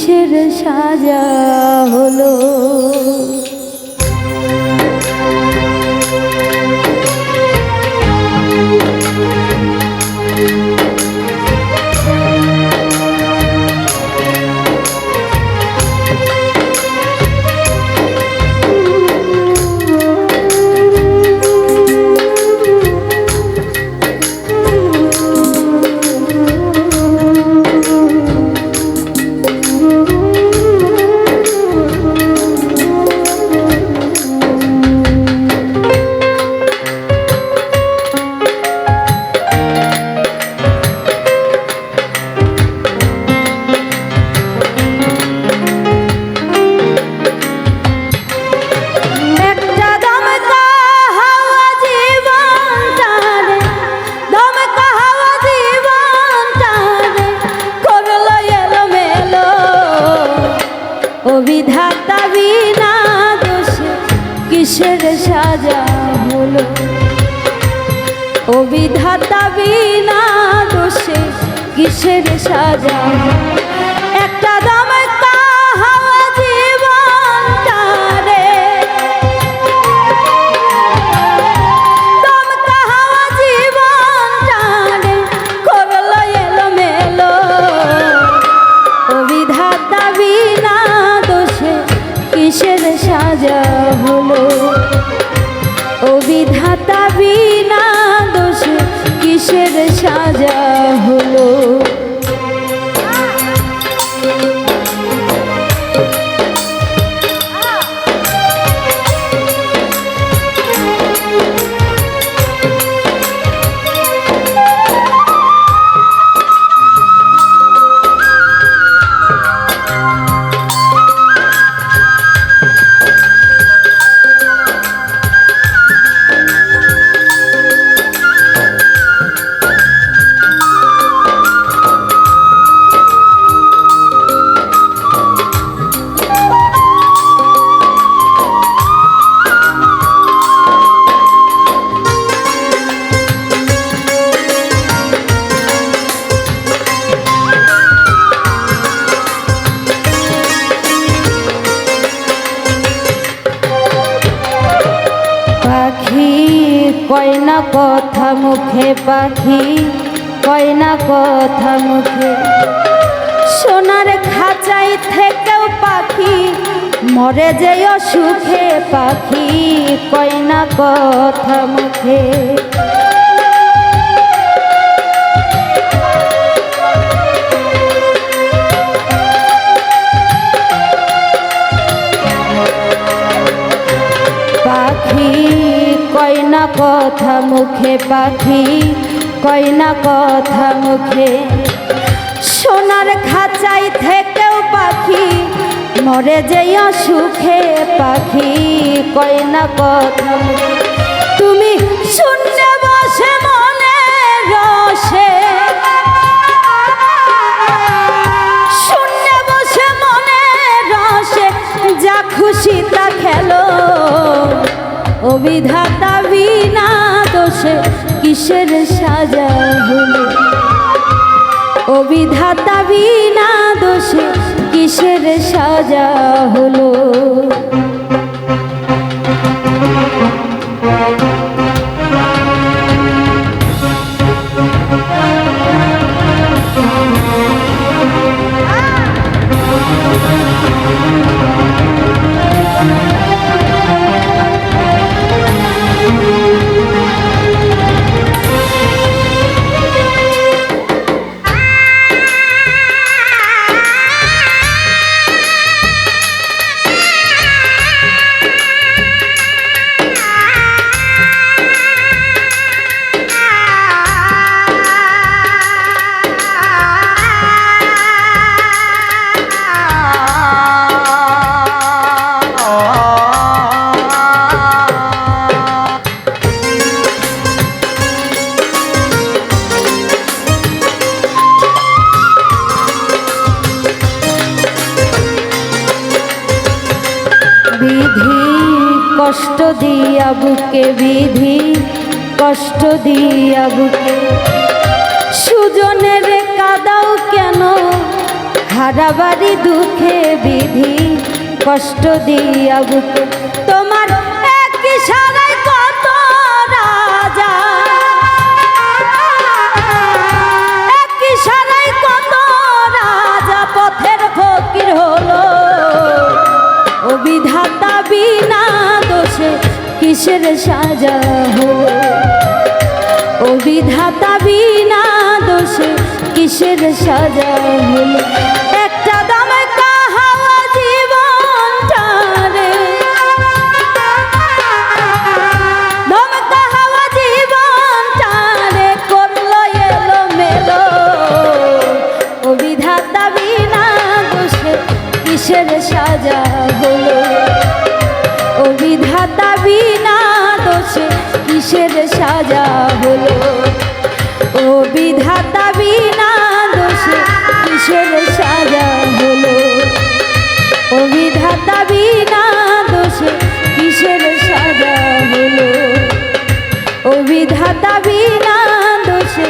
কিসের সাজা হলো? ও বিধাতা বিনা দোষে কিসের সাজা? একটা বিধাতা বিনা দোষে কিসের সাজা হলো? ও বিধাতা বিনা কয় না কথা মুখে পাখি কয় না কথা মুখে। সোনার খাঁচাই থেকেও পাখি, মরে যেও সুখে পাখি কয় না কথা মুখে। পাখি না কথা মুখে পাখি কয় না কথা মুখে? সোনার খাঁচাই থেকেও পাখি, মরে যেও সুখে পাখি কয় না কথা তুমি শুনতে বসে মনে রসে। শূন্যে বসে মনে রসে, যা খুশি তা খেলো। ও বিধাতা বিনা দোষে কিসের সাজা হলো? অভিধাতা বিনা দোষে কিসের সাজা হলো? দিয়া বুকে বিধি, কষ্ট দিয়া বুকে। সুজনের কাদাও কেন? হারাবারি দুঃখে বিধি, কষ্ট দিয়া বুকে। তোমার একই ইশারায় কিসের সাজা হলো ও বিধাতা বিনা দোষে কিসের সাজা হলো? একটা দামে কাহাওয়া জীবনটারে দম কাহাওয়া এলো মেলো ও বিধাতা বিনা দোষে কিসের সাজা হলো? ও বিধাতা বিনা দোষে কিসের সাজা হলো? ও বিধাতা বিনা দোষে কিসের সাজা হলো? ও বিধাতা বিনা দোষে